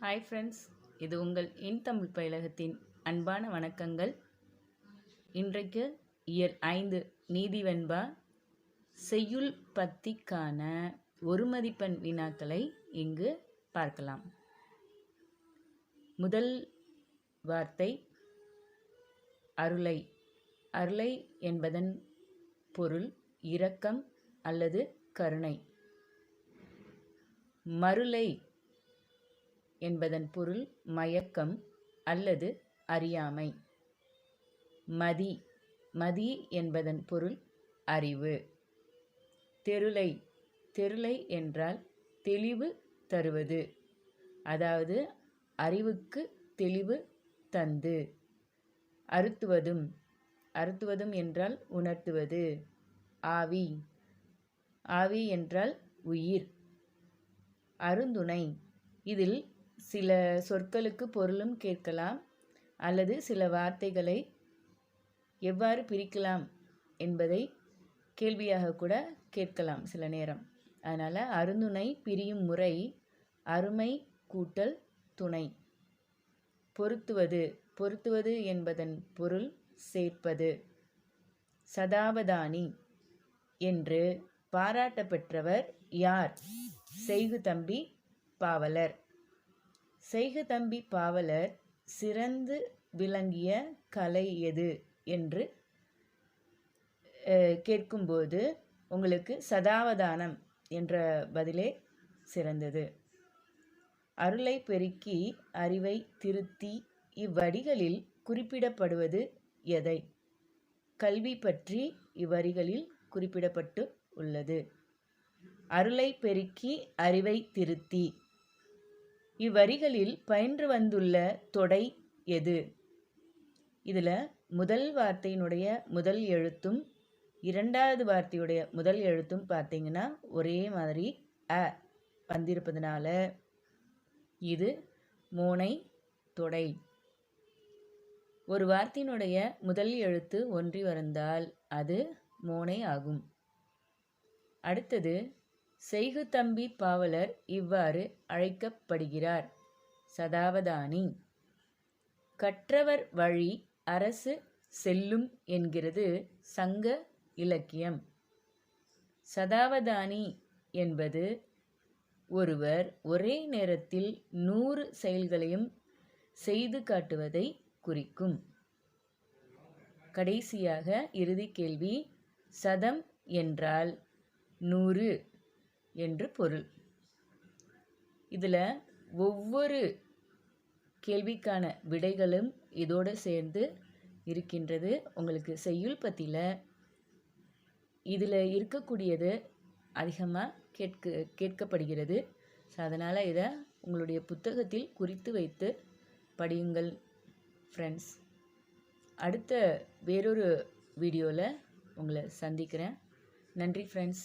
Hi friends இது உங்கள் இன் தமிழ் பயிலகத்தின் அன்பான வணக்கங்கள். இன்றைக்கு இயர் ஐந்து நீதி வெண்பா செய்யுள் பத்திக்கான ஒரு மதிப்பெண் வினாக்களை இங்கு பார்க்கலாம். முதல் வார்த்தை அருளை. அருளை என்பதன் பொருள் இரக்கம் அல்லது கருணை. மருளை என்பதன் பொருள் மயக்கம் அல்லது அறியாமை. மதி மதி என்பதன் பொருள் அறிவு. தெருளை தெருளை என்றால் தெளிவு தருவது. அதாவது அறிவுக்கு தெளிவு தந்து. அறுத்துவதும் அறுத்துவதும் என்றால் உணர்த்துவது. ஆவி ஆவி என்றால் உயிர். அருந்துணை இதில் சில சொற்களுக்கு பொருளும் கேட்கலாம் அல்லது சில வார்த்தைகளை எவ்வாறு பிரிக்கலாம் என்பதை கேள்வியாக கூட கேட்கலாம் சில நேரம். அதனால் அருந்துணை பிரியும் முறை அருமை கூட்டல் துணை. பொருத்துவது பொருத்துவது என்பதன் பொருள் சேர்ப்பது. சதாவதானி என்று பாராட்ட பெற்றவர் யார்? செய்கு தம்பி பாவலர். செய்க தம்பி பாவலர் சிறந்து விளங்கிய கலை எது என்று கேட்கும்போது உங்களுக்கு சதாவதானம் என்ற பதிலே சிறந்தது. அருளை பெருக்கி அறிவை திருத்தி இவ்வடிகளில் குறிப்பிடப்படுவது எதை? கல்வி பற்றி இவ்வரிகளில் குறிப்பிடப்பட்டு உள்ளது. அருளை பெருக்கி அறிவை திருத்தி இவ்வரிகளில் பயின்று வந்துள்ள தொடை எது? இதில் முதல் வார்த்தையினுடைய முதல் எழுத்தும் இரண்டாவது வார்த்தையுடைய முதல் எழுத்தும் பார்த்தீங்கன்னா ஒரே மாதிரி அ வந்திருப்பதனால இது மோனை தொடை. ஒரு வார்த்தையினுடைய முதல் எழுத்து ஒன்றி வந்தால் அது மோனை ஆகும். அடுத்தது செய்கு தம்பி பாவலர் இவ்வாறு அழைக்கப்படுகிறார். சதாவதானி. கற்றவர் வழி அரசு செல்லும் என்கிறது சங்க இலக்கியம். சதாவதானி என்பது ஒருவர் ஒரே நேரத்தில் நூறு செயல்களையும் செய்து காட்டுவதை குறிக்கும். கடைசியாக இறுதி கேள்வி சதம் என்றால் நூறு. என்று பொருள். இதில் ஒவ்வொரு கேள்விக்கான விடைகளும் இதோடு சேர்ந்து இருக்கின்றது. உங்களுக்கு செய்யுள் பற்றியில் இதில் இருக்கக்கூடியது அதிகமாக கேட்க கேட்கப்படுகிறது. ஸோ அதனால் இதை உங்களுடைய புத்தகத்தில் குறித்து வைத்து படியுங்கள் ஃப்ரெண்ட்ஸ் அடுத்த வேறொரு வீடியோவில் உங்களை சந்திக்கிறேன். நன்றி ஃப்ரெண்ட்ஸ்